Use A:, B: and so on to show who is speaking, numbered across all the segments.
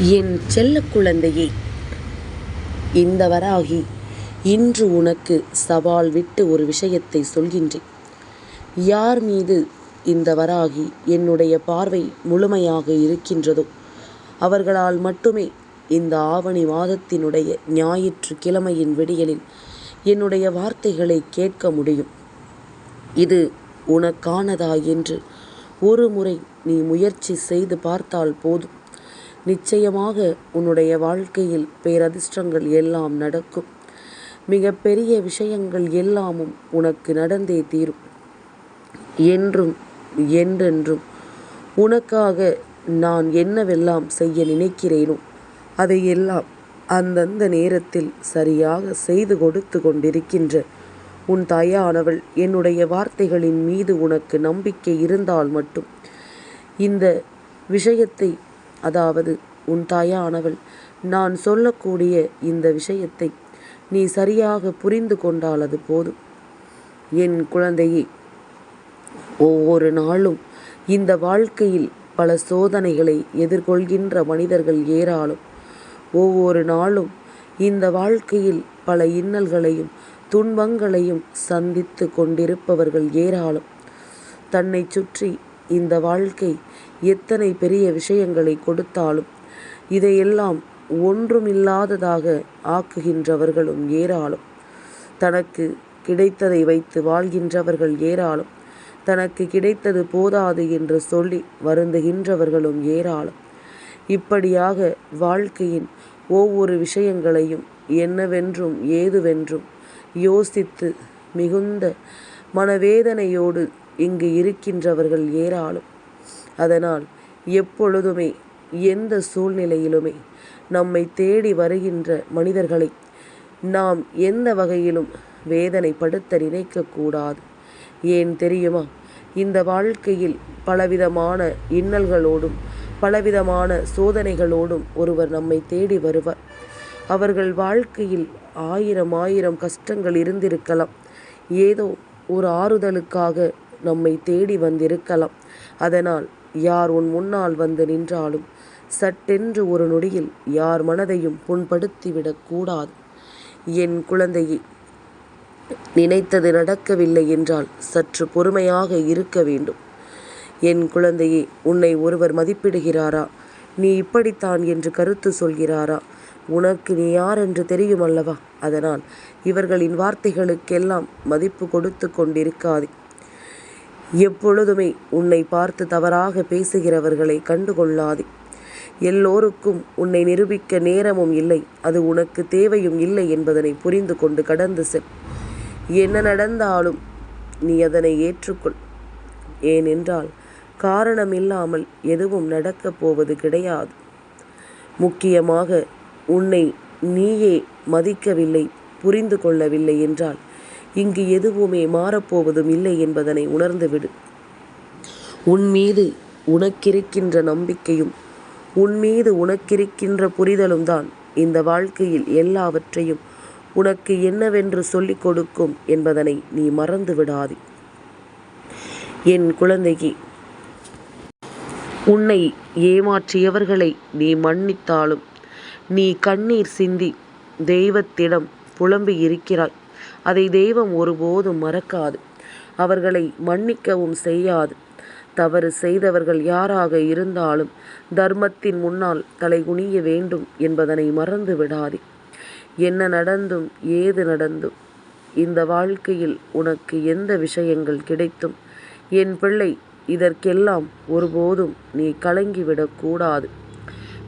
A: என் செல்ல குழந்தையே இந்த வராகி இன்று உனக்கு சவால் விட்டு ஒரு விஷயத்தை சொல்கின்றேன். யார் மீது இந்த வராகி என்னுடைய பார்வை முழுமையாக இருக்கின்றதோ அவர்களால் மட்டுமே இந்த ஆவணி மாதத்தினுடைய ஞாயிற்று கிழமையின் விடியலில் என்னுடைய வார்த்தைகளை கேட்க முடியும். இது உனக்கானதா என்று ஒரு முறை நீ முயற்சி செய்து பார்த்தால் போதும். நிச்சயமாக உன்னுடைய வாழ்க்கையில் பேரதிர்ஷ்டங்கள் எல்லாம் நடக்கும். மிகப்பெரிய விஷயங்கள் எல்லாமும் உனக்கு நடந்தே தீரும். என்றும் என்றென்றும் உனக்காக நான் என்னவெல்லாம் செய்ய நினைக்கிறேனோ அதையெல்லாம் அந்தந்த நேரத்தில் சரியாக செய்து கொடுத்து கொண்டிருக்கின்ற உன் தாயானவள் என்னுடைய வார்த்தைகளின் மீது உனக்கு நம்பிக்கை இருந்தால் மட்டும் இந்த விஷயத்தை அதாவது உன் தாயானவள் நான் சொல்லக்கூடிய இந்த விஷயத்தை நீ சரியாக புரிந்து கொண்டால் அது போதும். என் குழந்தையே ஒவ்வொரு நாளும் இந்த வாழ்க்கையில் பல சோதனைகளை எதிர்கொள்கின்ற மனிதர்கள் ஏராளம். ஒவ்வொரு நாளும் இந்த வாழ்க்கையில் பல இன்னல்களையும் துன்பங்களையும் சந்தித்து கொண்டிருப்பவர்கள் ஏராளம். தன்னை சுற்றி இந்த வாழ்க்கை எத்தனை பெரிய விஷயங்களை கொடுத்தாலும் இதையெல்லாம் ஒன்றுமில்லாததாக ஆக்குகின்றவர்களும் ஏராளம். தனக்கு கிடைத்ததை வைத்து வாழ்கின்றவர்கள் ஏராளம். தனக்கு கிடைத்தது போதாது என்று சொல்லி வருந்துகின்றவர்களும் ஏராளம். இப்படியாக வாழ்க்கையின் ஒவ்வொரு விஷயங்களையும் என்னவென்றும் ஏதுவென்றும் யோசித்து மிகுந்த மனவேதனையோடு இங்கு இருக்கின்றவர்கள் ஏராளம். அதனால் எப்பொழுதுமே எந்த சூழ்நிலையிலுமே நம்மை தேடி வருகின்ற மனிதர்களை நாம் எந்த வகையிலும் வேதனைப்படுத்த நினைக்கக்கூடாது. ஏன் தெரியுமா? இந்த வாழ்க்கையில் பலவிதமான இன்னல்களோடும் பலவிதமான சோதனைகளோடும் ஒருவர் நம்மை தேடி வருவார். அவர்கள் வாழ்க்கையில் ஆயிரம் ஆயிரம் கஷ்டங்கள் இருந்திருக்கலாம். ஏதோ ஒரு ஆறுதலுக்காக நம்மை தேடி வந்திருக்கலாம். அதனால் யார் உன் முன்னால் வந்து நின்றாலும் சட்டென்று ஒரு நொடியில் யார் மனதையும் புண்படுத்திவிடக் கூடாது. என் குழந்தையை நினைத்தது நடக்கவில்லை என்றால் சற்று பொறுமையாக இருக்க வேண்டும். என் குழந்தையே உன்னை ஒருவர் மதிப்பிடுகிறாரா? நீ இப்படித்தான் என்று கருத்து சொல்கிறாரா? உனக்கு நீ யார் என்று தெரியும் அல்லவா? அதனால் இவர்களின் வார்த்தைகளுக்கெல்லாம் மதிப்பு கொடுத்து கொண்டிருக்காதே. எப்பொழுதுமே உன்னை பார்த்து தவறாக பேசுகிறவர்களை கண்டுகொள்ளாதே. எல்லோருக்கும் உன்னை நிரூபிக்க நேரமும் இல்லை அது உனக்கு தேவையும் இல்லை என்பதனை புரிந்து கொண்டு கடந்து செல். என்ன நடந்தாலும் நீ அதனை ஏற்றுக்கொள். ஏனென்றால் காரணமில்லாமல் எதுவும் நடக்கப் போவது கிடையாது. முக்கியமாக உன்னை நீயே மதிக்கவில்லை புரிந்து கொள்ளவில்லை என்றால் இங்கு எதுவுமே மாறப்போவதும் இல்லை என்பதனை உணர்ந்துவிடு. உன் மீது உனக்கிருக்கின்ற நம்பிக்கையும் உன் மீது உனக்கிருக்கின்ற புரிதலும் தான் இந்த வாழ்க்கையில் எல்லாவற்றையும் உனக்கு என்னவென்று சொல்லிக் கொடுக்கும் என்பதனை நீ மறந்து விடாதே. என் குழந்தையே உன்னை ஏமாற்றியவர்களை நீ மன்னித்தாலும் நீ கண்ணீர் சிந்தி தெய்வத்திடம் புலம்பி இருக்கிறாய் அதை தெய்வம் ஒருபோதும் மறக்காது. அவர்களை மன்னிக்கவும் செய்யாது. தவறு செய்தவர்கள் யாராக இருந்தாலும் தர்மத்தின் முன்னால் தலைகுனிய வேண்டும் என்பதனை மறந்து விடாதே. என்ன நடந்தும் ஏது நடந்தும் இந்த வாழ்க்கையில் உனக்கு எந்த விஷயங்கள் கிடைத்தும் என் பிள்ளை இதற்கெல்லாம் ஒருபோதும் நீ கலங்கிவிடக்கூடாது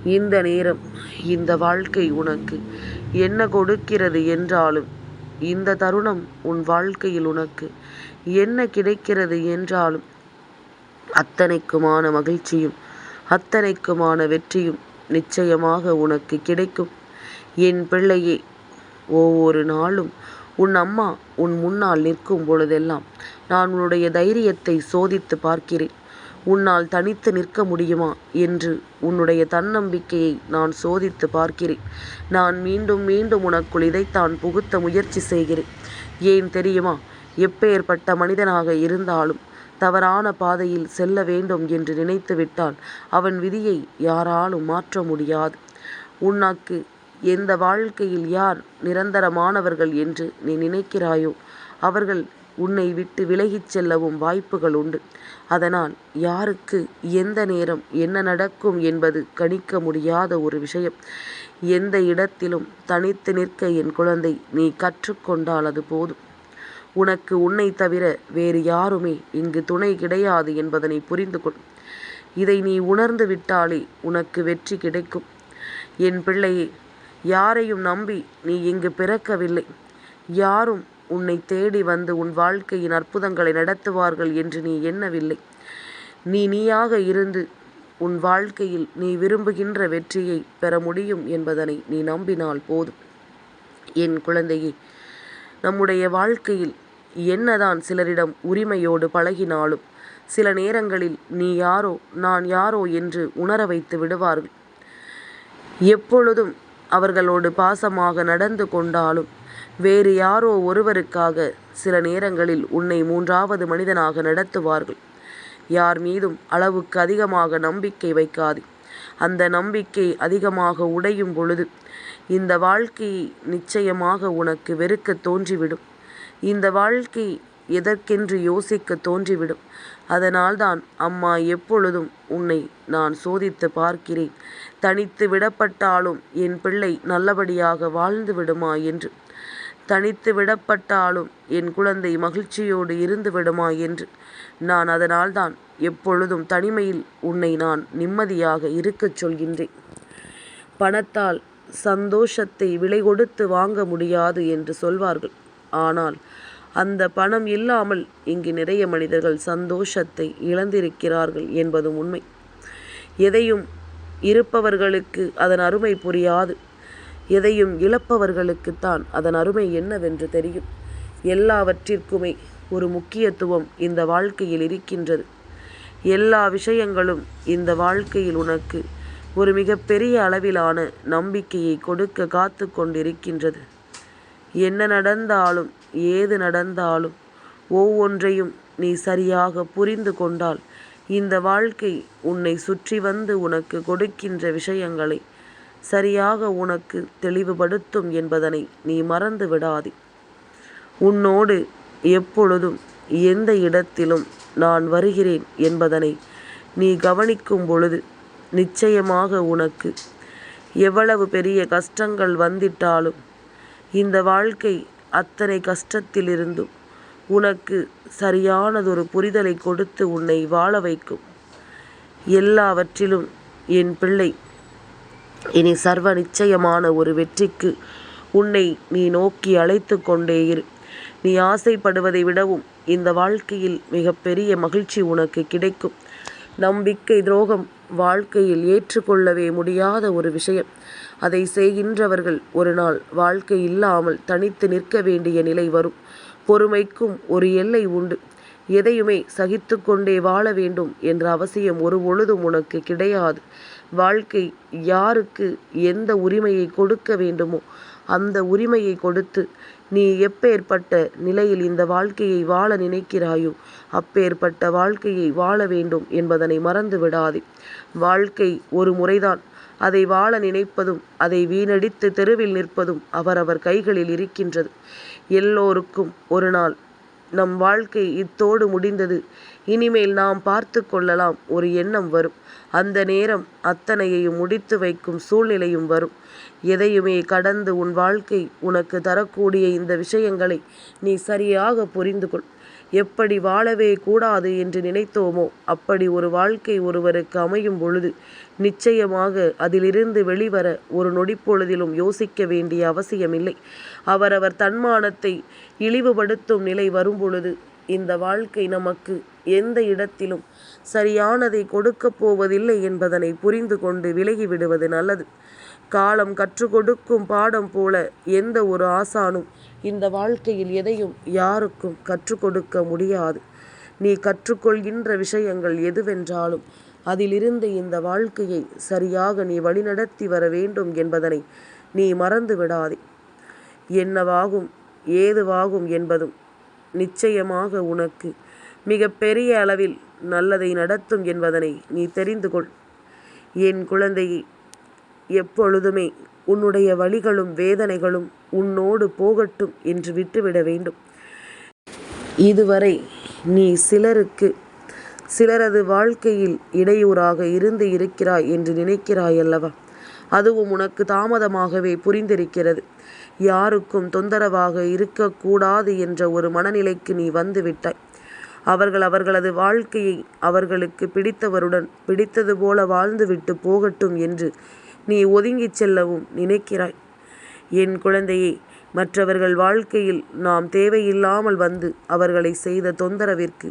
A: இந்த நேரம் இந்த வாழ்க்கை உனக்கு என்ன கொடுக்கிறது என்றாலும் இந்த தருணம் உன் வாழ்க்கையில் உனக்கு என்ன கிடைக்கிறது என்றாலும் அத்தனைக்குமான மகிழ்ச்சியும் அத்தனைக்குமான வெற்றியும் நிச்சயமாக உனக்கு கிடைக்கும். என் பிள்ளையே ஒவ்வொரு நாளும் உன் அம்மா உன் முன்னால் நிற்கும் பொழுதெல்லாம் நான் உன்னுடைய தைரியத்தை சோதித்து பார்க்கிறேன். உன்னால் தனித்து நிற்க முடியுமா என்று உன்னுடைய தன்னம்பிக்கையை நான் சோதித்து பார்க்கிறேன். நான் மீண்டும் மீண்டும் உனக்குள் இதைத்தான் புகுத்த முயற்சி செய்கிறேன். ஏன் தெரியுமா? எப்பேற்பட்ட மனிதனாக இருந்தாலும் தவறான பாதையில் செல்ல வேண்டும் என்று நினைத்துவிட்டால் அவன் விதியை யாராலும் மாற்ற முடியாது. உனக்கு எந்த வாழ்க்கையில் யார் நிரந்தரமானவர்கள் என்று நீ நினைக்கிறாயோ? அவர்கள் உன்னை விட்டு விலகிச் செல்லவும் வாய்ப்புகள் உண்டு. அதனால் யாருக்கு எந்த நேரம் என்ன நடக்கும் என்பது கணிக்க முடியாத ஒரு விஷயம். எந்த இடத்திலும் தனித்து நிற்க என் குழந்தை நீ கற்றுக்கொண்டால் அது போதும். உனக்கு உன்னை தவிர வேறு யாருமே இங்கு துணை கிடையாது என்பதனை புரிந்து கொள். இதை நீ உணர்ந்து விட்டாலே உனக்கு வெற்றி கிடைக்கும். என் பிள்ளையே யாரையும் நம்பி நீ இங்கு பிறக்கவில்லை. யாரும் உன்னை தேடி வந்து உன் வாழ்க்கையின் அற்புதங்களை நடத்துவார்கள் என்று நீ எண்ணவில்லை. நீ நீயாக இருந்து உன் வாழ்க்கையில் நீ விரும்புகின்ற வெற்றியை பெற முடியும் என்பதனை நீ நம்பினால் போதும். என் குழந்தையே நம்முடைய வாழ்க்கையில் என்னதான் சிலரிடம் உரிமையோடு பழகினாலும் சில நேரங்களில் நீ யாரோ நான் யாரோ என்று உணர வைத்து விடுவார்கள். எப்பொழுதும் அவர்களோடு பாசமாக நடந்து கொண்டாலும் வேறு யாரோ ஒருவருக்காக சில நேரங்களில் உன்னை மூன்றாவது மனிதனாக நடத்துவார்கள். யார் மீதும் அளவுக்கு அதிகமாக நம்பிக்கை வைக்காது. அந்த நம்பிக்கை அதிகமாக உடையும் பொழுது இந்த வாழ்க்கை நிச்சயமாக உனக்கு வெறுக்க தோன்றிவிடும். இந்த வாழ்க்கை எதற்கென்று யோசிக்க தோன்றிவிடும். அதனால்தான் அம்மா எப்பொழுதும் உன்னை நான் சோதித்து பார்க்கிறேன். தனித்து விடப்பட்டாலும் என் பிள்ளை நல்லபடியாக வாழ்ந்து விடுமா என்று. தனித்து விடப்பட்டாலும் என் குழந்தை மகிழ்ச்சியோடு இருந்து விடுமா என்று. நான் அதனால்தான் எப்பொழுதும் தனிமையில் உன்னை நான் நிம்மதியாக இருக்கச் சொல்கின்றேன். பணத்தால் சந்தோஷத்தை விலை கொடுத்து வாங்க முடியாது என்று சொல்வார்கள். ஆனால் அந்த பணம் இல்லாமல் இங்கு நிறைய மனிதர்கள் சந்தோஷத்தை இழந்திருக்கிறார்கள் என்பதும் உண்மை. எதையும் இருப்பவர்களுக்கு அதன் அருமை புரியாது. எதையும் இழப்பவர்களுக்குத்தான் அதன் அருமை என்னவென்று தெரியும். எல்லாவற்றிற்குமே ஒரு முக்கியத்துவம் இந்த வாழ்க்கையில் இருக்கின்றது. எல்லா விஷயங்களும் இந்த வாழ்க்கையில் உனக்கு ஒரு மிகப்பெரிய அளவிலான நம்பிக்கையை கொடுக்க காத்து கொண்டிருக்கின்றது. என்ன நடந்தாலும் ஏது நடந்தாலும் ஒவ்வொன்றையும் நீ சரியாக புரிந்து கொண்டால் இந்த வாழ்க்கை உன்னை சுற்றி வந்து உனக்கு கொடுக்கின்ற விஷயங்களை சரியாக உனக்கு தெளிவுபடுத்தும் என்பதனை நீ மறந்து விடாதே. உன்னோடு எப்பொழுதும் எந்த இடத்திலும் நான் வருகிறேன் என்பதனை நீ கவனிக்கும் பொழுது நிச்சயமாக உனக்கு எவ்வளவு பெரிய கஷ்டங்கள் வந்திட்டாலும் இந்த வாழ்க்கை அத்தனை கஷ்டத்திலிருந்தும் உனக்கு சரியானதொரு புரிதலை கொடுத்து உன்னை வாழ வைக்கும். எல்லாவற்றிலும் என் பிள்ளை இனி சர்வ நிச்சயமான ஒரு வெற்றிக்கு உன்னை நீ நோக்கி அழைத்து கொண்டே இரு. நீ ஆசைப்படுவதை விடவும் இந்த வாழ்க்கையில் மிகப்பெரிய மகிழ்ச்சி உனக்கு கிடைக்கும். நம்பிக்கை துரோகம் வாழ்க்கையில் ஏற்றுக்கொள்ளவே முடியாத ஒரு விஷயம். அதை செய்கின்றவர்கள் ஒரு நாள் வாழ்க்கை இல்லாமல் தனித்து நிற்க வேண்டிய நிலை வரும். பொறுமைக்கும் ஒரு எல்லை உண்டு. எதையுமே சகித்து கொண்டே வாழ வேண்டும் என்ற அவசியம் ஒரு பொழுதும் உனக்கு கிடையாது. வாழ்க்கை யாருக்கு எந்த உரிமையை கொடுக்க வேண்டுமோ அந்த உரிமையை கொடுத்து நீ எப்பேற்பட்ட நிலையில் இந்த வாழ்க்கையை வாழ நினைக்கிறாயோ அப்பேற்பட்ட வாழ்க்கையை வாழ வேண்டும் என்பதனை மறந்து விடாதே. வாழ்க்கை ஒரு முறைதான். அதை வாழ நினைப்பதும் அதை வீணடித்து தெருவில் நிற்பதும் அவரவர் கைகளில் இருக்கின்றது. எல்லோருக்கும் ஒரு நாள் நம் வாழ்க்கை இத்தோடு முடிந்தது. இனிமேல் நாம் பார்த்து கொள்ளலாம். ஒரு எண்ணம் வரும். அந்த நேரம் அத்தனையையும் முடித்து வைக்கும் சூழ்நிலையும் வரும். எதையுமே கடந்து உன் வாழ்க்கை உனக்கு தரக்கூடிய இந்த விஷயங்களை நீ சரியாக புரிந்து கொள் எப்படி வாழவே கூடாது என்று நினைத்தோமோ அப்படி ஒரு வாழ்க்கை ஒருவருக்கு அமையும் பொழுது நிச்சயமாக அதிலிருந்து வெளிவர ஒரு நொடிப்பொழுதிலும் யோசிக்க வேண்டிய அவசியமில்லை. அவரவர் தன்மானத்தை இழிவுபடுத்தும் நிலை வரும்பொழுது இந்த வாழ்க்கை நமக்கு எந்த இடத்திலும் சரியானதை கொடுக்கப் போவதில்லை என்பதனை புரிந்து கொண்டு விலகிவிடுவது நல்லது. காலம் கற்றுக் கொடுக்கும் பாடம் போல எந்த ஒரு ஆசானும் இந்த வாழ்க்கையில் எதையும் யாருக்கும் கற்றுக் கொடுக்க முடியாது. நீ கற்றுக்கொள்கின்ற விஷயங்கள் எதுவென்றாலும் அதிலிருந்து இந்த வாழ்க்கையை சரியாக நீ வழிநடத்தி வர வேண்டும் என்பதனை நீ மறந்து விடாதே என்னவாகும் ஏதுவாகும் என்பதும் நிச்சயமாக உனக்கு மிக பெரிய அளவில் நல்லதை நடத்தும் என்பதனை நீ தெரிந்து கொள் என் குழந்தையை எப்பொழுதுமே உன்னுடைய வழிகளும் வேதனைகளும் உன்னோடு போகட்டும் என்று விட்டுவிட வேண்டும். இதுவரை நீ சிலருக்கு சிலரது வாழ்க்கையில் இடையூறாக இருந்து இருக்கிறாய் என்று நினைக்கிறாய் அல்லவா அதுவும் உனக்கு தாமதமாகவே புரிந்திருக்கிறது. யாருக்கும் தொந்தரவாக இருக்கக்கூடாது என்ற ஒரு மனநிலைக்கு நீ வந்து விட்டாய் அவர்கள் அவர்களது வாழ்க்கையை அவர்களுக்கு பிடித்தவருடன் பிடித்தது போல வாழ்ந்துவிட்டு போகட்டும் என்று நீ ஒதுங்கிச் செல்லவும் நினைக்கிறாய். என் குழந்தையை மற்றவர்கள் வாழ்க்கையில் நாம் தேவையில்லாமல் வந்து அவர்களை செய்த தொந்தரவிற்கு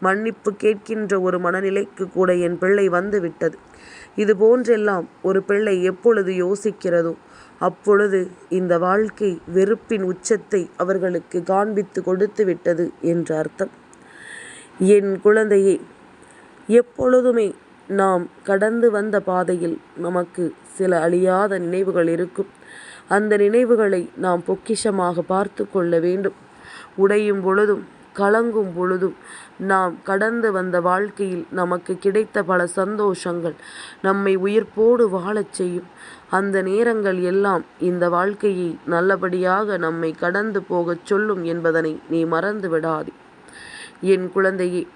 A: மன்னிப்பு கேட்கின்ற ஒரு மனநிலைக்கு கூட என் பிள்ளை வந்து விட்டது இது போன்றெல்லாம் ஒரு பிள்ளை எப்பொழுது யோசிக்கிறதோ அப்பொழுது இந்த வாழ்க்கை வெறுப்பின் உச்சத்தை அவர்களுக்கு காண்பித்து கொடுத்து விட்டது என்ற அர்த்தம். என் குழந்தையே எப்பொழுதுமே நாம் கடந்து வந்த பாதையில் நமக்கு சில அழியாத நினைவுகள் இருக்கும். அந்த நினைவுகளை நாம் பொக்கிஷமாக பார்த்து கொள்ள வேண்டும். உடையும் பொழுதும் கலங்கும் பொழுதும் நாம் கடந்து வந்த வாழ்க்கையில் நமக்கு கிடைத்த பல சந்தோஷங்கள் நம்மை உயிர்ப்போடு வாழச் செய்யும். அந்த நேரங்கள் எல்லாம் இந்த வாழ்க்கையை நல்லபடியாக நம்மை கடந்து போகச் சொல்லும் என்பதனை நீ மறந்து விடாதே. என் குழந்தையே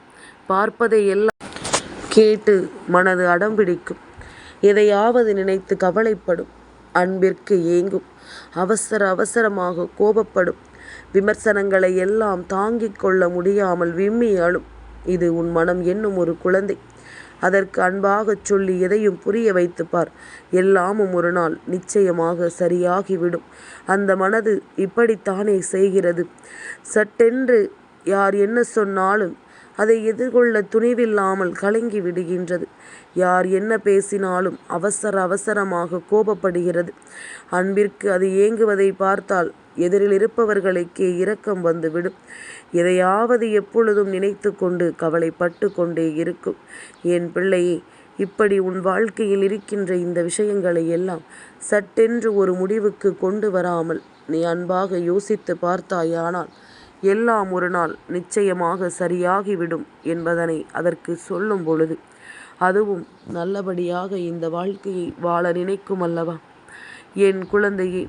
A: பார்ப்பதை எல்லாம் கேட்டு மனது அடம்பிடிக்கும் எதையாவது நினைத்து கவலைப்படும். அன்பிற்கு ஏங்கும். அவசர அவசரமாக கோபப்படும். விமர்சனங்களை எல்லாம் தாங்கிக் கொள்ள முடியாமல் விம்மி அழும். இது உன் மனம் என்னும் ஒரு குழந்தை. அதற்கு அன்பாகச் சொல்லி எதையும் புரிய வைத்துப்பார். எல்லாமும் ஒரு நாள் நிச்சயமாக சரியாகிவிடும். அந்த மனது இப்படித்தானே செய்கிறது. சட்டென்று யார் என்ன சொன்னாலும் அதை எதிர்கொள்ள துணிவில்லாமல் கலங்கி விடுகின்றது. யார் என்ன பேசினாலும் அவசர அவசரமாக கோபப்படுகிறது. அன்பிற்கு அது ஏங்குவதை பார்த்தால் எதிரில் இருப்பவர்களுக்கே இரக்கம் வந்துவிடும். எதையாவது எப்பொழுதும் நினைத்து கொண்டு கவலைப்பட்டு கொண்டே இருக்கும். என் பிள்ளையே இப்படி உன் வாழ்க்கையில் இருக்கின்ற இந்த விஷயங்களை எல்லாம் சட்டென்று ஒரு முடிவுக்கு கொண்டு வராமல் நீ அன்பாக யோசித்து பார்த்தாயானால் எல்லாம் ஒரு நாள் நிச்சயமாக சரியாகிவிடும் என்பதனை அதற்கு சொல்லும் பொழுது அதுவும் நல்லபடியாக இந்த வாழ்க்கையை வாழ நினைக்கும் அல்லவா? என் குழந்தையே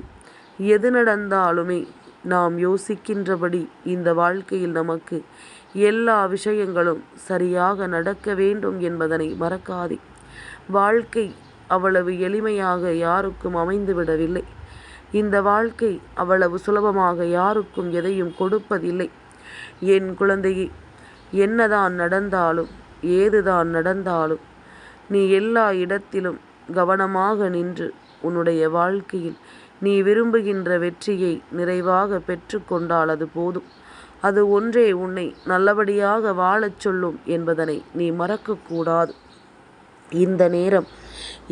A: எது நடந்தாலுமே நாம் யோசிக்கின்றபடி இந்த வாழ்க்கையில் நமக்கு எல்லா விஷயங்களும் சரியாக நடக்க வேண்டும் என்பதனை மறக்காதே. வாழ்க்கை அவ்வளவு எளிமையாக யாருக்கும் அமைந்துவிடவில்லை. இந்த வாழ்க்கை அவ்வளவு சுலபமாக யாருக்கும் எதையும் கொடுப்பதில்லை. என் குழந்தையே என்னதான் நடந்தாலும் ஏதுதான் நடந்தாலும் நீ எல்லா இடத்திலும் கவனமாக நின்று உன்னுடைய வாழ்க்கையில் நீ விரும்புகின்ற வெற்றியை நிறைவாக பெற்றுக்கொண்டால் அது போதும். அது ஒன்றே உன்னை நல்லபடியாக வாழச் சொல்லும் என்பதனை நீ மறக்கக்கூடாது. இந்த நேரம்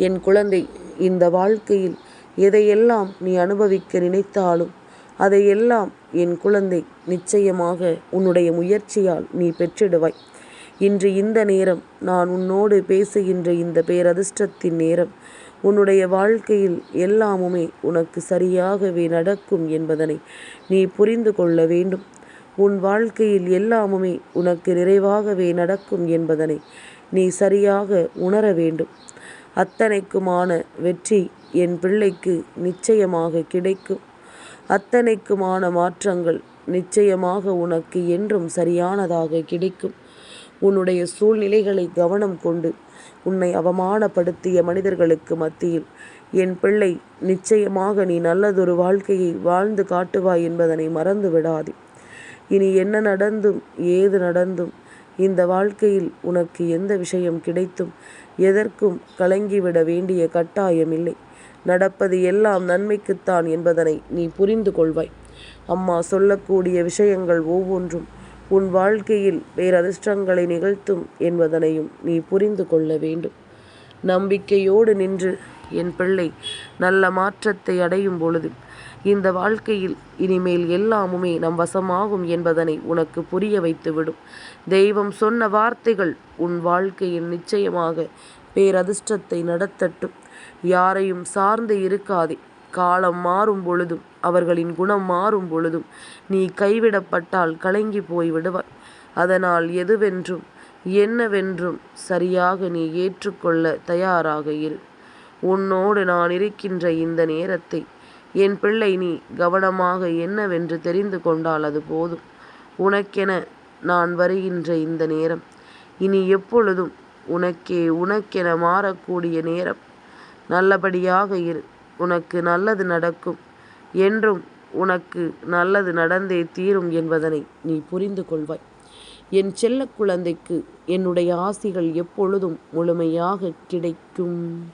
A: என் குழந்தை இந்த வாழ்க்கையில் எதையெல்லாம் நீ அனுபவிக்க நினைத்தாலும் அதையெல்லாம் என் குழந்தை நிச்சயமாக உன்னுடைய முயற்சியால் நீ பெற்றிடுவாய். இன்று இந்த நேரம் நான் உன்னோடு பேசுகின்ற இந்த பேரதிர்ஷ்டத்தின் நேரம் உன்னுடைய வாழ்க்கையில் எல்லாமுமே உனக்கு சரியாகவே நடக்கும் என்பதனை நீ புரிந்து கொள்ள வேண்டும். உன் வாழ்க்கையில் எல்லாமுமே உனக்கு நிறைவாகவே நடக்கும் என்பதனை நீ சரியாக உணர வேண்டும். அத்தனைக்குமான வெற்றி என் பிள்ளைக்கு நிச்சயமாக கிடைக்கும். அத்தனைக்குமான மாற்றங்கள் நிச்சயமாக உனக்கு என்றும் சரியானதாக கிடைக்கும். உன்னுடைய சூழ்நிலைகளை கவனம் கொண்டு உன்னை அவமானப்படுத்திய மனிதர்களுக்கு மத்தியில் என் பிள்ளை நிச்சயமாக நீ நல்லதொரு வாழ்க்கையை வாழ்ந்து காட்டுவாய் என்பதனை மறந்து விடாதே இனி என்ன நடந்தும் ஏது நடந்தும் இந்த வாழ்க்கையில் உனக்கு எந்த விஷயம் கிடைத்தும் எதற்கும் கலங்கிவிட வேண்டிய கட்டாயமில்லை. நடப்பது எல்லாம் நன்மைக்குத்தான் என்பதனை நீ புரிந்து கொள்வாய். அம்மா சொல்லக்கூடிய விஷயங்கள் ஒவ்வொன்றும் உன் வாழ்க்கையில் பேரதிர்ஷ்டங்களை நிகழ்த்தும் என்பதனையும் நீ புரிந்து கொள்ள வேண்டும். நம்பிக்கையோடு நின்று என் பிள்ளை நல்ல மாற்றத்தை அடையும் பொழுது இந்த வாழ்க்கையில் இனிமேல் எல்லாமுமே நம் வசமாகும் என்பதனை உனக்கு புரிய வைத்துவிடும். தெய்வம் சொன்ன வார்த்தைகள் உன் வாழ்க்கையில் நிச்சயமாக பேரதிர்ஷ்டத்தை நடத்தட்டும். யாரையும் சார்ந்து இருக்காதே காலம் மாறும் பொழுதும் அவர்களின் குணம் மாறும் பொழுதும் நீ கைவிடப்பட்டால் கலங்கி போய் விடுவாய் அதனால் எதுவென்றும் என்னவென்றும் சரியாக நீ ஏற்றுக்கொள்ள தயாராக இரு. உன்னோடு நான் இருக்கின்ற இந்த நேரத்தை என் பிள்ளை நீ கவனமாக என்னவென்று தெரிந்து கொண்டால் அது போதும். உனக்கென நான் வருகின்ற இந்த நேரம் இனி எப்பொழுதும் உனக்கே உனக்கென மாறக்கூடிய நேரம். நல்லபடியாக இரு. உனக்கு நல்லது நடக்கும். என்றும் உனக்கு நல்லது நடந்தே தீரும் என்பதனை நீ புரிந்து கொள்வாய். என் செல்லக் குழந்தைக்கு என்னுடைய ஆசிகள் எப்பொழுதும் முழுமையாகக் கிடைக்கும்.